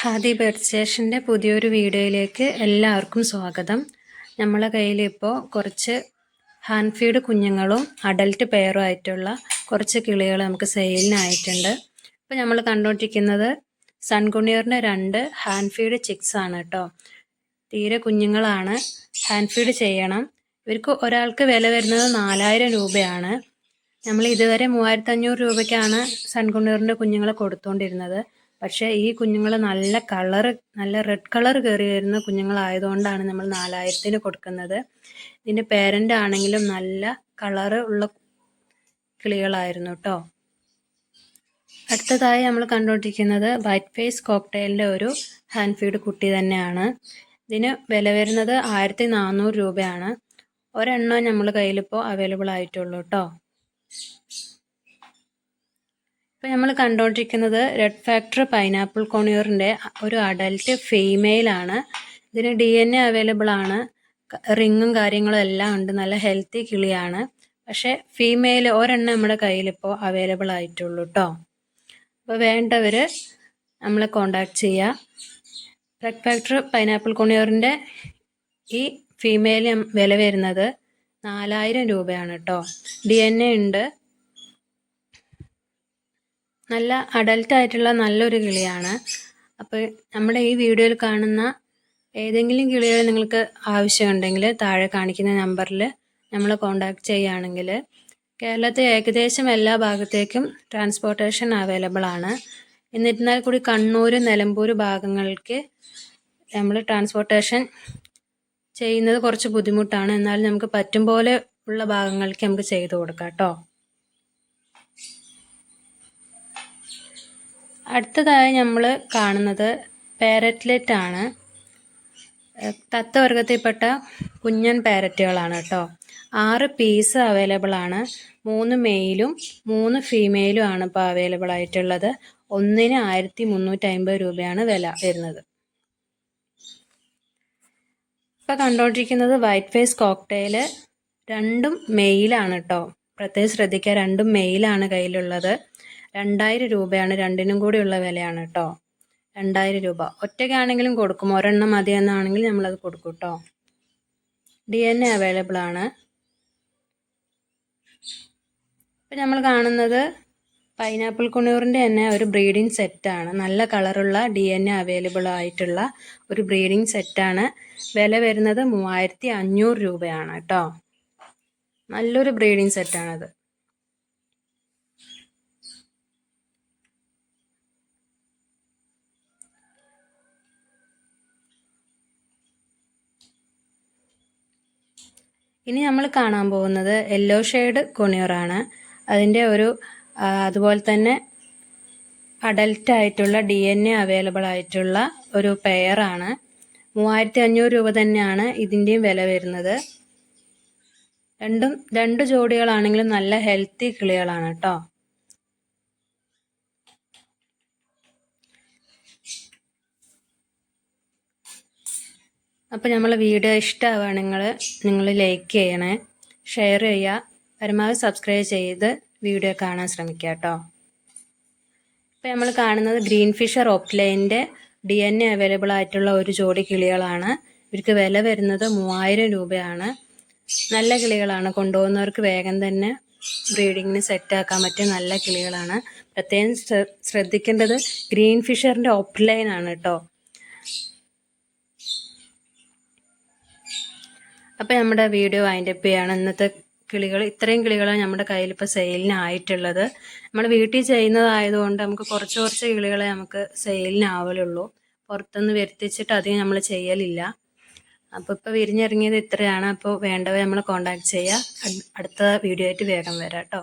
Hadi bird സ്റ്റേഷന്റെ പുതിയൊരു വീഡിയോയിലേക്ക് എല്ലാവർക്കും സ്വാഗതം. നമ്മളെ കയ്യിൽ ഇപ്പോൾ കുറച്ച് ഹാൻഡ് ഫീഡ് കുഞ്ഞുങ്ങളും അഡൽട്ട് പെയറും ആയിട്ടുള്ള കുറച്ച് കിളികൾ നമുക്ക് സെയിലിനായിട്ടുണ്ട് ഇപ്പോൾ നമ്മൾ കണ്ടുകൊണ്ടിരിക്കുന്നത് സൺകുണിയറിന്റെ രണ്ട് ഹാൻഡ് ഫീഡ് ചിക്സ് ആണ് കേട്ടോ. തീരെ കുഞ്ഞുങ്ങളാണ്. ഹാൻഡ് ഫീഡ് ചെയ്യണം. ഇവർക്ക് ഒരാൾക്ക് വില വരുന്നത് നാലായിരം രൂപയാണ്. നമ്മൾ ഇതുവരെ മൂവായിരത്തി അഞ്ഞൂറ് രൂപയ്ക്കാണ് സൺകുണിയറിന്റെ കുഞ്ഞുങ്ങളെ കൊടുത്തുകൊണ്ടിരുന്നത് പക്ഷേ ഈ കുഞ്ഞുങ്ങൾ നല്ല കളർ നല്ല റെഡ് കളർ കയറി വരുന്ന കുഞ്ഞുങ്ങളായതുകൊണ്ടാണ് നമ്മൾ നാലായിരത്തിന് കൊടുക്കുന്നത്. ഇതിന്റെ പേരന്റ് ആണെങ്കിലും നല്ല കളർ ഉള്ള കിളികളായിരുന്നു കേട്ടോ അടുത്തതായി നമ്മൾ കണ്ടുകൊണ്ടിരിക്കുന്നത് വൈറ്റ് ഫേസ് കോക്ടെയിലിന്റെ ഒരു ഹാൻഡ് ഫീഡ് കുട്ടി തന്നെയാണ്. ഇതിന് വില വരുന്നത് ആയിരത്തി നാനൂറ് രൂപയാണ്. ഒരെണ്ണം നമ്മൾ കയ്യിലിപ്പോൾ അവൈലബിൾ ആയിട്ടുള്ളൂ കേട്ടോ ഇപ്പം നമ്മൾ കണ്ടുകൊണ്ടിരിക്കുന്നത് റെഡ് ഫാക്ടർ പൈനാപ്പിൾ കോണിയറിന്റെ ഒരു അഡൽട്ട് ഫീമെയിലാണ് ഇതിന് ഡി എൻ എ അവൈലബിൾ ആണ്. റിങ്ങും കാര്യങ്ങളും എല്ലാം ഉണ്ട്. നല്ല ഹെൽത്തി കിളിയാണ്. പക്ഷേ ഫീമെയിൽ ഒരെണ്ണം നമ്മുടെ കയ്യിലിപ്പോൾ അവൈലബിൾ ആയിട്ടുള്ളൂ കേട്ടോ അപ്പോൾ വേണ്ടവർ നമ്മളെ കോണ്ടാക്ട് ചെയ്യുക റെഡ് ഫാക്ടർ പൈനാപ്പിൾ കോണിയറിന്റെ ഈ ഫീമെയിൽ വില വരുന്നത് നാലായിരം രൂപയാണ് കേട്ടോ ഡി എൻ എ ഉണ്ട്. നല്ല അഡൽട്ട് ആയിട്ടുള്ള നല്ലൊരു കിളിയാണ്. അപ്പോൾ നമ്മുടെ ഈ വീഡിയോയിൽ കാണുന്ന ഏതെങ്കിലും കിളികൾ നിങ്ങൾക്ക് ആവശ്യമുണ്ടെങ്കിൽ താഴെ കാണിക്കുന്ന നമ്പറിൽ നമ്മൾ കോണ്ടാക്ട് ചെയ്യുകയാണെങ്കിൽ കേരളത്തെ ഏകദേശം എല്ലാ ഭാഗത്തേക്കും ട്രാൻസ്പോർട്ടേഷൻ അവൈലബിൾ ആണ്. എന്നിരുന്നാൽ കൂടി കണ്ണൂർ നിലമ്പൂർ ഭാഗങ്ങൾക്ക് നമ്മൾ ട്രാൻസ്പോർട്ടേഷൻ ചെയ്യുന്നത് കുറച്ച് ബുദ്ധിമുട്ടാണ്. എന്നാൽ നമുക്ക് പറ്റും പോലെ ഉള്ള ഭാഗങ്ങൾക്ക് നമുക്ക് ചെയ്തു കൊടുക്കാം കേട്ടോ. അടുത്തതായി നമ്മൾ കാണുന്നത് പാരറ്റ്ലെറ്റ് ആണ്. തത്തവർഗത്തിൽപ്പെട്ട കുഞ്ഞൻ പാരറ്റുകളാണ് കേട്ടോ. ആറ് പീസ് അവൈലബിൾ ആണ്. മൂന്ന് മെയിലും മൂന്ന് ഫീമെയിലും ആണ് ഇപ്പോൾ അവൈലബിൾ ആയിട്ടുള്ളത്. ഒന്നിന് ആയിരത്തി മുന്നൂറ്റി അമ്പത് രൂപയാണ് വില വരുന്നത്. ഇപ്പോൾ കണ്ടുകൊണ്ടിരിക്കുന്നത് വൈറ്റ് ഫേസ് കോക്ടെയിൽ രണ്ടും മെയിലാണ് കേട്ടോ. പ്രത്യേകം ശ്രദ്ധിക്കുക രണ്ടും മെയിലാണ് കയ്യിലുള്ളത്. രണ്ടായിരം രൂപയാണ് രണ്ടിനും കൂടിയുള്ള വിലയാണ് കേട്ടോ രണ്ടായിരം രൂപ. ഒറ്റയ്ക്കാണെങ്കിലും കൊടുക്കും. ഒരെണ്ണം മതി എന്നാണെങ്കിൽ നമ്മളത് കൊടുക്കും കേട്ടോ ഡി എൻ എ അവൈലബിൾ ആണ്. ഇപ്പം നമ്മൾ കാണുന്നത് പൈനാപ്പിൾ കുണൂറിന്റെ തന്നെ ഒരു ബ്രീഡിംഗ് സെറ്റാണ് നല്ല കളറുള്ള ഡി എൻ എ അവൈലബിൾ ആയിട്ടുള്ള ഒരു ബ്രീഡിംഗ് സെറ്റാണ് വില വരുന്നത് മൂവായിരത്തി അഞ്ഞൂറ് രൂപയാണ് കേട്ടോ നല്ലൊരു ബ്രീഡിംഗ് സെറ്റാണത് ഇനി നമ്മൾ കാണാൻ പോകുന്നത് യെല്ലോ ഷെയ്ഡ് കൊണിയറാണ് അതിന്റെ ഒരു അതുപോലെ തന്നെ അഡൽട്ട് ആയിട്ടുള്ള ഡി എൻ എ അവൈലബിൾ ആയിട്ടുള്ള ഒരു പെയറാണ് മൂവായിരത്തി അഞ്ഞൂറ് രൂപ തന്നെയാണ് ഇതിന്റെയും വില വരുന്നത്. രണ്ടും രണ്ട് ജോഡികളാണെങ്കിലും നല്ല ഹെൽത്തി കിളികളാണ് കേട്ടോ. അപ്പോൾ നമ്മളെ വീഡിയോ ഇഷ്ടമാവുക നിങ്ങൾ നിങ്ങൾ ലൈക്ക് ചെയ്യണേ ഷെയർ ചെയ്യുക പരമാവധി സബ്സ്ക്രൈബ് ചെയ്ത് വീഡിയോ കാണാൻ ശ്രമിക്കുക കേട്ടോ ഇപ്പോൾ നമ്മൾ കാണുന്നത് ഗ്രീൻ ഫിഷർ ഓപ്ലൈന്റെ ഡി എൻ എ അവൈലബിൾ ആയിട്ടുള്ള ഒരു ജോഡി കിളികളാണ്. ഇവർക്ക് വില വരുന്നത് മൂവായിരം രൂപയാണ്. നല്ല കിളികളാണ്. കൊണ്ടുപോകുന്നവർക്ക് വേഗം തന്നെ ബ്രീഡിങ്ങിന് സെറ്റാക്കാൻ പറ്റിയ നല്ല കിളികളാണ്. പ്രത്യേകം ശ്രദ്ധിക്കേണ്ടത് ഗ്രീൻ ഫിഷറിന്റെ ഓപ്ലൈൻ ആണ് കേട്ടോ അപ്പോൾ നമ്മുടെ വീഡിയോ വൈൻഡപ്പ് ചെയ്യാണ് ഇന്നത്തെ കിളികൾ. ഇത്രയും കിളികളാണ് നമ്മുടെ കയ്യിൽ ഇപ്പോൾ സെയിലിനായിട്ടുള്ളത് നമ്മൾ വീട്ടിൽ ചെയ്യുന്നതായതുകൊണ്ട് നമുക്ക് കുറച്ച് കുറച്ച് കിളികളെ നമുക്ക് സെയിലിനാവലുള്ളൂ പുറത്തുനിന്ന് വരുത്തിച്ചിട്ട് അധികം നമ്മൾ ചെയ്യലില്ല. അപ്പോൾ ഇപ്പോൾ വിരിഞ്ഞിറങ്ങിയത് ഇത്രയാണ്. അപ്പോൾ വേണ്ടവ നമ്മൾ കോണ്ടാക്ട് ചെയ്യുക അടുത്ത വീഡിയോ ആയിട്ട് വേഗം വരാം കേട്ടോ.